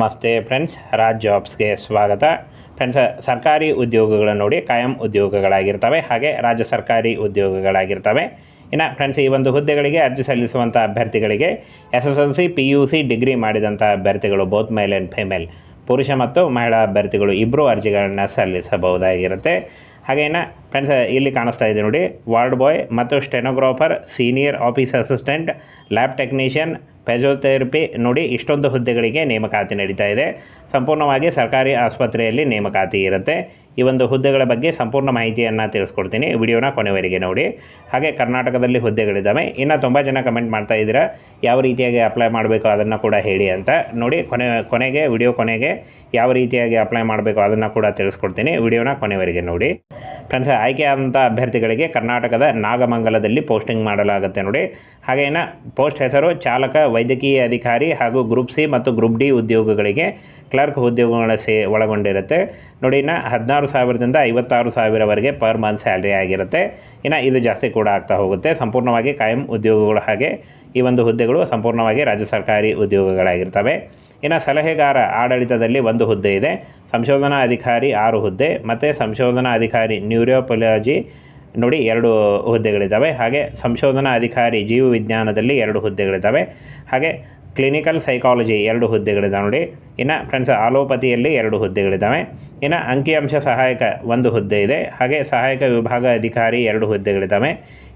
ನಮಸ್ತೆ ಫ್ರೆಂಡ್ಸ್, ರಾಜ್ ಜಾಬ್ಸ್ಗೆ ಸ್ವಾಗತ. ಫ್ರೆಂಡ್ಸ್, ಸರ್ಕಾರಿ ಉದ್ಯೋಗಗಳನ್ನು ನೋಡಿ ಕಾಯಂ ಉದ್ಯೋಗಗಳಾಗಿರ್ತವೆ, ಹಾಗೆ ರಾಜ್ಯ ಸರ್ಕಾರಿ ಉದ್ಯೋಗಗಳಾಗಿರ್ತವೆ. ಇನ್ನು ಫ್ರೆಂಡ್ಸ್, ಈ ಒಂದು ಹುದ್ದೆಗಳಿಗೆ ಅರ್ಜಿ ಸಲ್ಲಿಸುವಂಥ ಅಭ್ಯರ್ಥಿಗಳಿಗೆ S S L C P U C degree ಮಾಡಿದಂಥ ಅಭ್ಯರ್ಥಿಗಳು, ಬೋತ್ ಮೇಲ್ ಆ್ಯಂಡ್ ಫಿಮೇಲ್, ಪುರುಷ ಮತ್ತು ಮಹಿಳಾ ಅಭ್ಯರ್ಥಿಗಳು ಇಬ್ಬರೂ ಅರ್ಜಿಗಳನ್ನು ಸಲ್ಲಿಸಬಹುದಾಗಿರುತ್ತೆ. ಹಾಗೆ ಇನ್ನು ಫ್ರೆಂಡ್ಸ್, ಇಲ್ಲಿ ಕಾಣಿಸ್ತಾ ಇದೆ ನೋಡಿ, ವಾರ್ಡ್ ಬಾಯ್ ಮತ್ತು stenographer, senior office assistant, lab technician physiotherapy ನೋಡಿ ಇಷ್ಟೊಂದು ಹುದ್ದೆಗಳಿಗೆ ನೇಮಕಾತಿ ನಡೀತಾ ಇದೆ. ಸಂಪೂರ್ಣವಾಗಿ ಸರ್ಕಾರಿ ಆಸ್ಪತ್ರೆಯಲ್ಲಿ ನೇಮಕಾತಿ ಇರುತ್ತೆ. ಈ ಒಂದು ಹುದ್ದೆಗಳ ಬಗ್ಗೆ ಸಂಪೂರ್ಣ ಮಾಹಿತಿಯನ್ನು ತಿಳಿಸ್ಕೊಡ್ತೀನಿ. ವಿಡಿಯೋನ ಕೊನೆವರೆಗೆ ನೋಡಿ. ಹಾಗೆ ಕರ್ನಾಟಕದಲ್ಲಿ ಹುದ್ದೆಗಳಿದ್ದಾವೆ. ಇನ್ನು ತುಂಬ ಜನ ಕಮೆಂಟ್ ಮಾಡ್ತಾ ಇದ್ದೀರಾ, ಯಾವ ರೀತಿಯಾಗಿ ಅಪ್ಲೈ ಮಾಡಬೇಕು ಅದನ್ನು ಕೂಡ ಹೇಳಿ ಅಂತ. ನೋಡಿ, ಕೊನೆ, ಕೊನೆಗೆ, ವಿಡಿಯೋ ಕೊನೆಗೆ ಯಾವ ರೀತಿಯಾಗಿ ಅಪ್ಲೈ ಮಾಡಬೇಕು ಅದನ್ನು ಕೂಡ ತಿಳಿಸ್ಕೊಡ್ತೀನಿ. ವಿಡಿಯೋನ ಕೊನೆವರೆಗೆ ನೋಡಿ. ಫ್ರೆಂಡ್ಸ್ ಆಯ್ಕೆಯಾದಂಥ ಅಭ್ಯರ್ಥಿಗಳಿಗೆ ಕರ್ನಾಟಕದ ನಾಗಮಂಗಲದಲ್ಲಿ ಪೋಸ್ಟಿಂಗ್ ಮಾಡಲಾಗುತ್ತೆ ನೋಡಿ. ಹಾಗೇನ ಪೋಸ್ಟ್ ಹೆಸರು ಚಾಲಕ, ವೈದ್ಯಕೀಯ ಅಧಿಕಾರಿ ಹಾಗೂ ಗ್ರೂಪ್ ಸಿ ಮತ್ತು ಗ್ರೂಪ್ ಡಿ ಉದ್ಯೋಗಗಳಿಗೆ ಕ್ಲರ್ಕ್ ಉದ್ಯೋಗಗಳ ಸೇ ಒಳಗೊಂಡಿರುತ್ತೆ. ನೋಡಿ, ಇನ್ನು ಹದಿನಾರು ಸಾವಿರದಿಂದ ಐವತ್ತಾರು ಸಾವಿರವರೆಗೆ ಪರ್ ಮಂತ್ ಸ್ಯಾಲ್ರಿ ಆಗಿರುತ್ತೆ. ಇನ್ನು ಇದು ಜಾಸ್ತಿ ಕೂಡ ಆಗ್ತಾ ಹೋಗುತ್ತೆ. ಸಂಪೂರ್ಣವಾಗಿ ಕಾಯಂ ಉದ್ಯೋಗಗಳು ಹಾಗೆ ಈ ಒಂದು ಹುದ್ದೆಗಳು ಸಂಪೂರ್ಣವಾಗಿ ರಾಜ್ಯ ಸರ್ಕಾರಿ ಉದ್ಯೋಗಗಳಾಗಿರ್ತವೆ. ಇನ್ನು ಸಲಹೆಗಾರ ಆಡಳಿತದಲ್ಲಿ ಒಂದು ಹುದ್ದೆ ಇದೆ. ಸಂಶೋಧನಾ ಅಧಿಕಾರಿ ಆರು ಹುದ್ದೆ. ಮತ್ತು ಸಂಶೋಧನಾ ಅಧಿಕಾರಿ ನ್ಯೂರೋಪೊಲಾಜಿ ನೋಡಿ ಎರಡು ಹುದ್ದೆಗಳಿದ್ದಾವೆ. ಹಾಗೆ ಸಂಶೋಧನಾ ಅಧಿಕಾರಿ ಜೀವ ವಿಜ್ಞಾನದಲ್ಲಿ ಎರಡು ಹುದ್ದೆಗಳಿದ್ದಾವೆ. ಹಾಗೆ ಕ್ಲಿನಿಕಲ್ ಸೈಕಾಲಜಿ ಎರಡು ಹುದ್ದೆಗಳಿದ್ದಾವೆ ನೋಡಿ. ಇನ್ನು ಫ್ರೆಂಡ್ಸ್ ಆಲೋಪತಿಯಲ್ಲಿ ಎರಡು ಹುದ್ದೆಗಳಿದ್ದಾವೆ. ಇನ್ನು ಅಂಕಿಅಂಶ ಸಹಾಯಕ ಒಂದು ಹುದ್ದೆ ಇದೆ. ಹಾಗೆ ಸಹಾಯಕ ವಿಭಾಗ ಅಧಿಕಾರಿ ಎರಡು ಹುದ್ದೆಗಳಿದ್ದಾವೆ.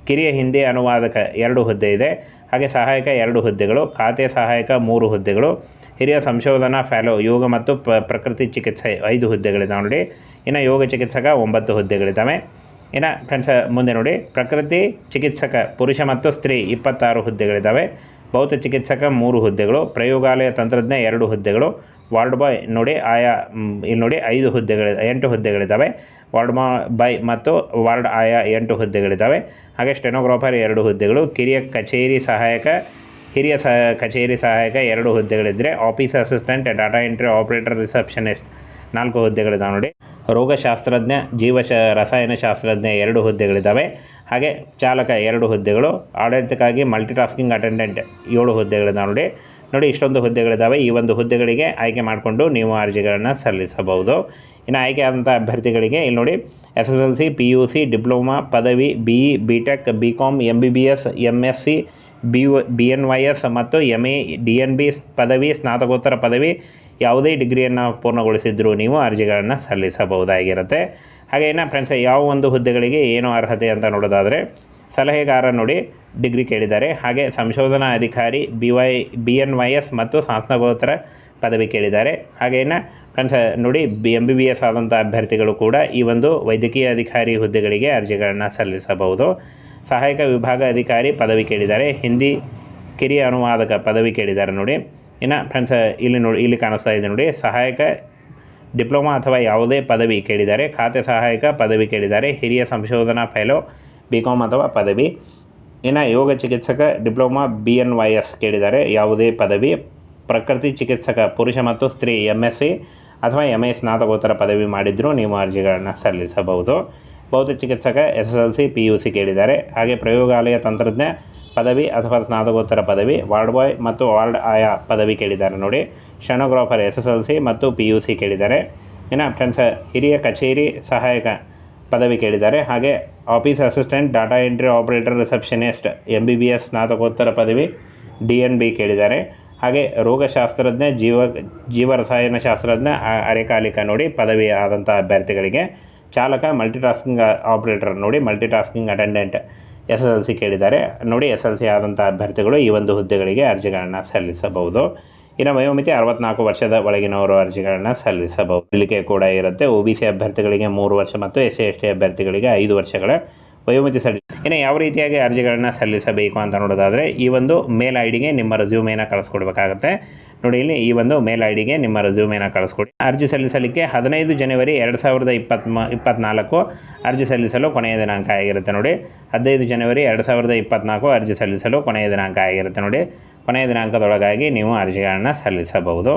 ಕಿರಿಯ ಹಿಂದಿ ಅನುವಾದಕ ಎರಡು ಹುದ್ದೆ ಇದೆ. ಹಾಗೆ ಸಹಾಯಕ ಎರಡು ಹುದ್ದೆಗಳು. ಖಾತೆ ಸಹಾಯಕ ಮೂರು ಹುದ್ದೆಗಳು. ಹಿರಿಯ ಸಂಶೋಧನಾ ಫ್ಯಾಲೋ ಯೋಗ ಮತ್ತು ಪ್ರಕೃತಿ ಚಿಕಿತ್ಸೆ ಐದು ಹುದ್ದೆಗಳಿದ್ದಾವೆ ನೋಡಿ. ಇನ್ನು ಯೋಗ ಚಿಕಿತ್ಸಕ ಒಂಬತ್ತು ಹುದ್ದೆಗಳಿದ್ದಾವೆ. ಇನ್ನು ಫ್ರೆಂಡ್ಸ್ ಮುಂದೆ ನೋಡಿ. ಪ್ರಕೃತಿ ಚಿಕಿತ್ಸಕ ಪುರುಷ ಮತ್ತು ಸ್ತ್ರೀ ಇಪ್ಪತ್ತಾರು ಹುದ್ದೆಗಳಿದ್ದಾವೆ. ಭೌತ ಚಿಕಿತ್ಸಕ ಮೂರು ಹುದ್ದೆಗಳು. ಪ್ರಯೋಗಾಲಯ ತಂತ್ರಜ್ಞ ಎರಡು ಹುದ್ದೆಗಳು. ವಾರ್ಡ್ ಬಾಯ್ ನೋಡಿ ಆಯಾ ಇಲ್ಲಿ ನೋಡಿ ಐದು ಹುದ್ದೆಗಳ, ಎಂಟು ಹುದ್ದೆಗಳಿದ್ದಾವೆ. ವಾರ್ಡ್ ಮಾ ಬಾಯ್ ಮತ್ತು ವಾರ್ಡ್ ಆಯಾ ಎಂಟು ಹುದ್ದೆಗಳಿದ್ದಾವೆ. ಹಾಗೆ ಸ್ಟೆನೋಗ್ರಾಫರ್ ಎರಡು ಹುದ್ದೆಗಳು. ಕಿರಿಯ ಕಚೇರಿ ಸಹಾಯಕ ಹಿರಿಯ ಸಹ, ಕಚೇರಿ ಸಹಾಯಕ ಎರಡು ಹುದ್ದೆಗಳಿದ್ದರೆ office assistant data entry operator receptionist ನಾಲ್ಕು ಹುದ್ದೆಗಳಿದ್ದಾವೆ ನೋಡಿ. ರೋಗಶಾಸ್ತ್ರಜ್ಞ ಜೀವಶ ರಸಾಯನಶಾಸ್ತ್ರಜ್ಞ ಎರಡು ಹುದ್ದೆಗಳಿದ್ದಾವೆ ಹಾಗೆ ಚಾಲಕ ಎರಡು ಹುದ್ದೆಗಳು, ಆಡಳಿತಕ್ಕಾಗಿ ಮಲ್ಟಿಟಾಸ್ಕಿಂಗ್ ಅಟೆಂಡೆಂಟ್ ಏಳು ಹುದ್ದೆಗಳಿದ್ದಾವೆ ನೋಡಿ. ನೋಡಿ, ಇಷ್ಟೊಂದು ಹುದ್ದೆಗಳಿದ್ದಾವೆ ಈ ಒಂದು ಹುದ್ದೆಗಳಿಗೆ ಆಯ್ಕೆ ಮಾಡಿಕೊಂಡು ನೀವು ಅರ್ಜಿಗಳನ್ನು ಸಲ್ಲಿಸಬಹುದು. ಇನ್ನು ಆಯ್ಕೆ ಆದಂಥ ಅಭ್ಯರ್ಥಿಗಳಿಗೆ ಇಲ್ಲಿ ನೋಡಿ S S L C P U C diploma ಪದವಿ B E B tech B com M B B S M S C B N Y S S ಮತ್ತು M A D N B ಪದವಿ, ಸ್ನಾತಕೋತ್ತರ ಪದವಿ, ಯಾವುದೇ ಡಿಗ್ರಿಯನ್ನು ಪೂರ್ಣಗೊಳಿಸಿದ್ರೂ ನೀವು ಅರ್ಜಿಗಳನ್ನು ಸಲ್ಲಿಸಬಹುದಾಗಿರುತ್ತೆ. ಹಾಗೆ ಇನ್ನು ಫ್ರೆಂಡ್ಸ್ ಯಾವ ಒಂದು ಹುದ್ದೆಗಳಿಗೆ ಏನು ಅರ್ಹತೆ ಅಂತ ನೋಡೋದಾದರೆ, ಸಲಹೆಗಾರ ನೋಡಿ ಡಿಗ್ರಿ ಕೇಳಿದ್ದಾರೆ. ಹಾಗೆ ಸಂಶೋಧನಾ ಅಧಿಕಾರಿ B Y B N Y S ಮತ್ತು ಸ್ನಾತಕೋತ್ತರ ಪದವಿ ಕೇಳಿದ್ದಾರೆ. ಹಾಗೇನ ಫ್ರೆಂಡ್ಸ್ ನೋಡಿ B M B B S ಆದಂಥ ಅಭ್ಯರ್ಥಿಗಳು ಕೂಡ ಈ ಒಂದು ವೈದ್ಯಕೀಯ ಅಧಿಕಾರಿ ಹುದ್ದೆಗಳಿಗೆ ಅರ್ಜಿಗಳನ್ನು ಸಲ್ಲಿಸಬಹುದು. ಸಹಾಯಕ ವಿಭಾಗ ಅಧಿಕಾರಿ ಪದವಿ ಕೇಳಿದ್ದಾರೆ. ಹಿಂದಿ ಕಿರಿಯ ಅನುವಾದಕ ಪದವಿ ಕೇಳಿದ್ದಾರೆ ನೋಡಿ. ಇನ್ನು ಫ್ರೆಂಡ್ಸ್ ಇಲ್ಲಿ ನೋಡಿ, ಇಲ್ಲಿ ಕಾಣಿಸ್ತಾ ಇದೆ ನೋಡಿ. ಸಹಾಯಕ ಡಿಪ್ಲೊಮಾ ಅಥವಾ ಯಾವುದೇ ಪದವಿ ಕೇಳಿದ್ದಾರೆ. ಖಾತೆ ಸಹಾಯಕ ಪದವಿ ಕೇಳಿದ್ದಾರೆ. ಹಿರಿಯ ಸಂಶೋಧನಾ ಫೆಲೋ ಬಿ ಕಾಮ್ ಅಥವಾ ಪದವಿ. ಇನ್ನು ಯೋಗ ಚಿಕಿತ್ಸಕ diploma B N Y S ಕೇಳಿದ್ದಾರೆ. ಯಾವುದೇ ಪದವಿ. ಪ್ರಕೃತಿ ಚಿಕಿತ್ಸಕ ಪುರುಷ ಮತ್ತು ಸ್ತ್ರೀ ಎಂ ಎಸ್ ಸಿ ಅಥವಾ ಎಂ ಎ ಸ್ನಾತಕೋತ್ತರ ಪದವಿ ಮಾಡಿದರೂ ನೀವು ಅರ್ಜಿಗಳನ್ನು ಸಲ್ಲಿಸಬಹುದು. ಭೌತ ಚಿಕಿತ್ಸಕ S S L C P U C ಕೇಳಿದ್ದಾರೆ. ಹಾಗೆ ಪ್ರಯೋಗಾಲಯ ತಂತ್ರಜ್ಞ ಪದವಿ ಅಥವಾ ಸ್ನಾತಕೋತ್ತರ ಪದವಿ, ವಾರ್ಡ್ ಬಾಯ್ ಮತ್ತು ವಾರ್ಡ್ ಆಯಾ ಪದವಿ ಕೇಳಿದ್ದಾರೆ ನೋಡಿ. Stenographer S S L C ಮತ್ತು ಪಿ ಯು ಸಿ ಕೇಳಿದ್ದಾರೆ. ಇನ್ನು ಫ್ರೆಂಡ್ಸ್, ಹಿರಿಯ ಕಚೇರಿ ಸಹಾಯಕ ಪದವಿ ಕೇಳಿದ್ದಾರೆ. ಹಾಗೆ office assistant, data entry operator, receptionist M B B S ಸ್ನಾತಕೋತ್ತರ ಪದವಿ, ಡಿ ಎನ್ ಬಿ ಕೇಳಿದ್ದಾರೆ. ಹಾಗೆ ರೋಗಶಾಸ್ತ್ರಜ್ಞ, ಜೀವ ಜೀವ ರಸಾಯನಶಾಸ್ತ್ರಜ್ಞ ಅ- ಅರೆಕಾಲಿಕ ನೋಡಿ ಪದವಿ ಆದಂಥ ಅಭ್ಯರ್ಥಿಗಳಿಗೆ ಚಾಲಕ ಮಲ್ಟಿಟಾಸ್ಕಿಂಗ್ ಆಪರೇಟರ್ ನೋಡಿ multitasking attendant S S L C ಕೇಳಿದ್ದಾರೆ. ನೋಡಿ ಎಸ್ ಎಲ್ ಸಿ ಆದಂಥ ಅಭ್ಯರ್ಥಿಗಳು ಈ ಒಂದು ಹುದ್ದೆಗಳಿಗೆ ಅರ್ಜಿಗಳನ್ನು ಸಲ್ಲಿಸಬಹುದು. ಇನ್ನು ವಯೋಮಿತಿ ಅರವತ್ನಾಲ್ಕು ವರ್ಷದ ಒಳಗಿನವರು ಅರ್ಜಿಗಳನ್ನು ಸಲ್ಲಿಸಬಹುದು. ಇಲ್ಲಿಕೆ ಕೂಡ ಇರುತ್ತೆ. ಒ ಬಿ ಸಿ ಅಭ್ಯರ್ಥಿಗಳಿಗೆ ಮೂರು ವರ್ಷ ಮತ್ತು ಎಸ್ ಸಿ ಎಸ್ ಟಿ ಅಭ್ಯರ್ಥಿಗಳಿಗೆ ಐದು ವರ್ಷಗಳ ವಯೋಮಿತಿ ಸಲ್ಲಿಸಿ ಇನ್ನು ಯಾವ ರೀತಿಯಾಗಿ ಅರ್ಜಿಗಳನ್ನು ಸಲ್ಲಿಸಬೇಕು ಅಂತ ನೋಡೋದಾದರೆ ಈ ಒಂದು ಮೇಲ್ ಐ ಡಿಗೆ ನಿಮ್ಮ ರೆಸ್ಯೂಮೇನ ಕಳಿಸ್ಕೊಡ್ಬೇಕಾಗತ್ತೆ. ನೋಡಿ ಇಲ್ಲಿ ಈ ಒಂದು ಮೇಲ್ ಐ ಡಿಗೆ ನಿಮ್ಮ ರೆಸ್ಯೂಮೇನ ಕಳಿಸ್ಕೊಡಿ. ಅರ್ಜಿ ಸಲ್ಲಿಸಲಿಕ್ಕೆ ಹದಿನೈದು ಜನವರಿ ಎರಡು ಸಾವಿರದ ಇಪ್ಪತ್ತ್ ಇಪ್ಪತ್ನಾಲ್ಕು ಅರ್ಜಿ ಸಲ್ಲಿಸಲು ಕೊನೆಯ ದಿನಾಂಕ ಆಗಿರುತ್ತೆ ನೋಡಿ. ಹದಿನೈದು ಜನವರಿ ಎರಡು ಸಾವಿರದ ಇಪ್ಪತ್ನಾಲ್ಕು ಅರ್ಜಿ ಸಲ್ಲಿಸಲು ಕೊನೆಯ ದಿನಾಂಕ ಆಗಿರುತ್ತೆ ನೋಡಿ. ಕೊನೆಯ ದಿನಾಂಕದೊಳಗಾಗಿ ನೀವು ಅರ್ಜಿಗಳನ್ನು ಸಲ್ಲಿಸಬಹುದು.